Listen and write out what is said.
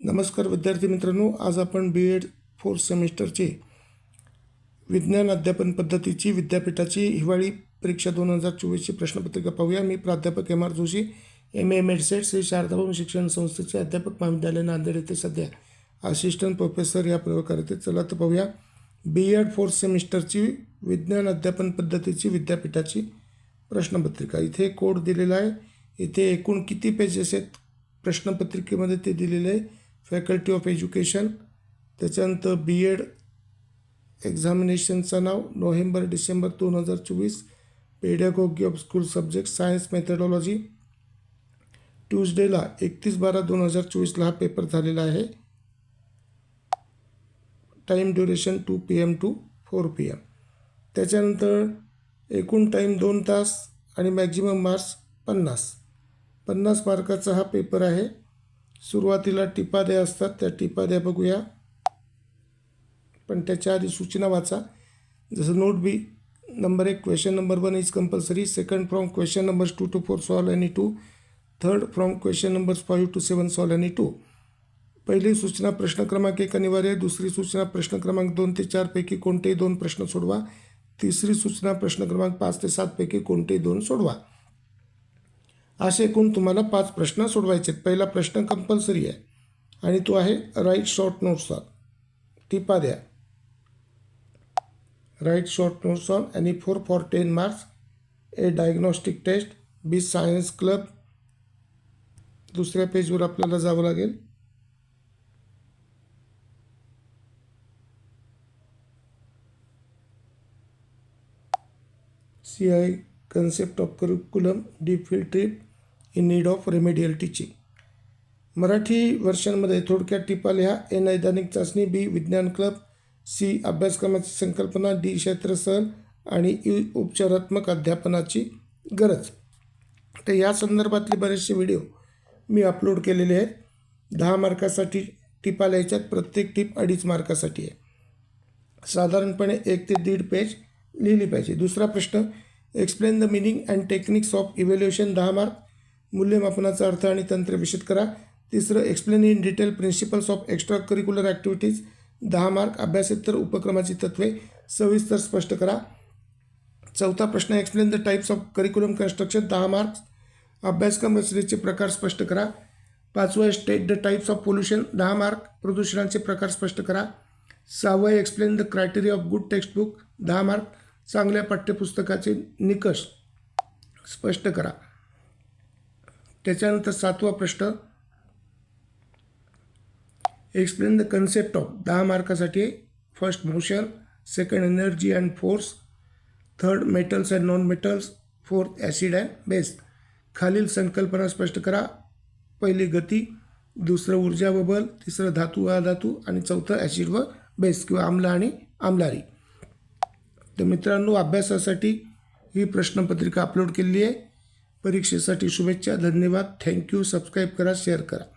नमस्कार विद्यार्थी मित्रांनो आज आपण बी एड फोर्थ सेमिस्टरचे विज्ञान अध्यापन पद्धतीची विद्यापीठाची हिवाळी परीक्षा दोन हजार चोवीसची प्रश्नपत्रिका पाहूया. मी प्राध्यापक M R Joshi M A मेडसेट Shri Sharadabhavan शिक्षण संस्थेचे अध्यापक महाविद्यालय नांदेड येथे सध्या असिस्टंट प्रोफेसर या प्रकारात चला तर पाहूया. बी एड फोर्थ सेमिस्टरची विज्ञान अध्यापन पद्धतीची विद्यापीठाची प्रश्नपत्रिका. इथे कोड दिलेला आहे. इथे एकूण किती पेजेस आहेत? प्रश्नपत्रिकेमध्ये ते दिलेले आहे. फॅकल्टी ऑफ एज्युकेशन त्याच्यानंतर बी एड एक्झामिनेशनचं नाव नोव्हेंबर डिसेंबर दोन हजार चोवीस pedagogy of school subject science methodology ट्यूजडेला एकतीस बारा दोन हजार चोवीसला हा पेपर झालेला आहे. Time duration two P M to four P M त्याच्यानंतर एकूण टाईम दोन तास आणि मॅक्झिमम मार्क्स पन्नास. पन्नास मार्काचा हा पेपर आहे. सुरुवातीला टिपाद्या असतात त्या टिपाद्या बघूया. पण त्याच्या आधी सूचना वाचा. जसं नोट बी नंबर एक question number one is compulsory second from question numbers two to four solve any two third from question numbers five to seven solve any two पहिली सूचना प्रश्न क्रमांक एक अनिवार्य दुसरी सूचना प्रश्न क्रमांक दोन ते चारपैकी कोणतेही दोन प्रश्न सोडवा. तिसरी सूचना प्रश्न क्रमांक पाच ते सातपैकी कोणतेही दोन सोडवा. असे एकूण तुम्हाला पाच प्रश्न सोडवायचे आहेत. पहिला प्रश्न कंपल्सरी आहे. आणि तो आहे राईट शॉर्ट नोट्स ऑन टिपा द्या. राईट शॉर्ट नोट्स ऑन आणि four for ten marks A diagnostic test B science club दुसऱ्या पेजवर आपल्याला जावं लागेल. C I concept of curriculum deep field trip in need of remedial teaching. Marathi वर्षांमध्ये थोडक्यात टिपा लिहा. ए नैदानिक चाचणी बी विज्ञान क्लब सी अभ्यासक्रमाची संकल्पना डी क्षेत्र आणि ई उपचारात्मक अध्यापनाची गरज. तर या संदर्भातले बरेचसे व्हिडिओ मी अपलोड केलेले आहेत. दहा मार्कासाठी टिपा लिहायच्यात प्रत्येक टिप अडीच मार्कासाठी आहे. साधारणपणे एक ते दीड पेज लिहिली पाहिजे. दुसरा प्रश्न explain the meaning and techniques of evaluation दहा मार्क. मूल्यमापनाचा अर्थ आणि तंत्र विशद करा. तिसरं explain in detail principles of extra curricular activities दहा मार्क अभ्यासेतर उपक्रमाची तत्वे. सविस्तर स्पष्ट करा. चौथा प्रश्न explain the types of curriculum construction दहा मार्क्स अभ्यासक्रम रचनेचे प्रकार स्पष्ट करा. पाचवं state the types of pollution दहा मार्क प्रदूषणांचे प्रकार स्पष्ट करा. सहावं explain the criteria of good textbook दहा मार्क चांगल्या पाठ्यपुस्तकाचे निकष स्पष्ट करा. त्याच्यानंतर सातवा प्रश्न. एक्सप्लेन द कन्सेप्ट ऑफ दहा मार्कासाठी first motion second energy and force third metals and non metals fourth acid and base खालील संकल्पना स्पष्ट करा. पहिली गती दुसरं ऊर्जा व बल तिसरं धातू अधातू आणि चौथं ॲसिड व बेस किंवा आम्ल आणि आमलारी. तर मित्रांनो अभ्यासासाठी ही प्रश्नपत्रिका अपलोड केलेली आहे. परीक्षेसाठी शुभेच्छा धन्यवाद. थँक्यू सबस्क्राईब करा शेअर करा.